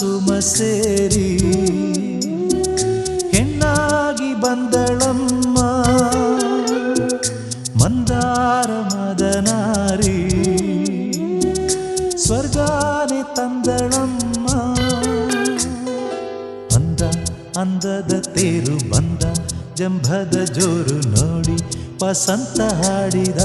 ಸುಮ ಸೇರಿ ಹೆಣ್ಣಾಗಿ ಬಂದಳಮ್ಮ, ಮಂದಾರ ಮದನಾರಿ, ಸ್ವರ್ಗಾನೆ ತಂದಳಮ್ಮ. ಅಂದ, ಅಂದದ ತೇರು ಬಂದ, ಜಂಭದ ಜೋರು ನೋಡಿ ವಸಂತ ಹಾಡಿದ.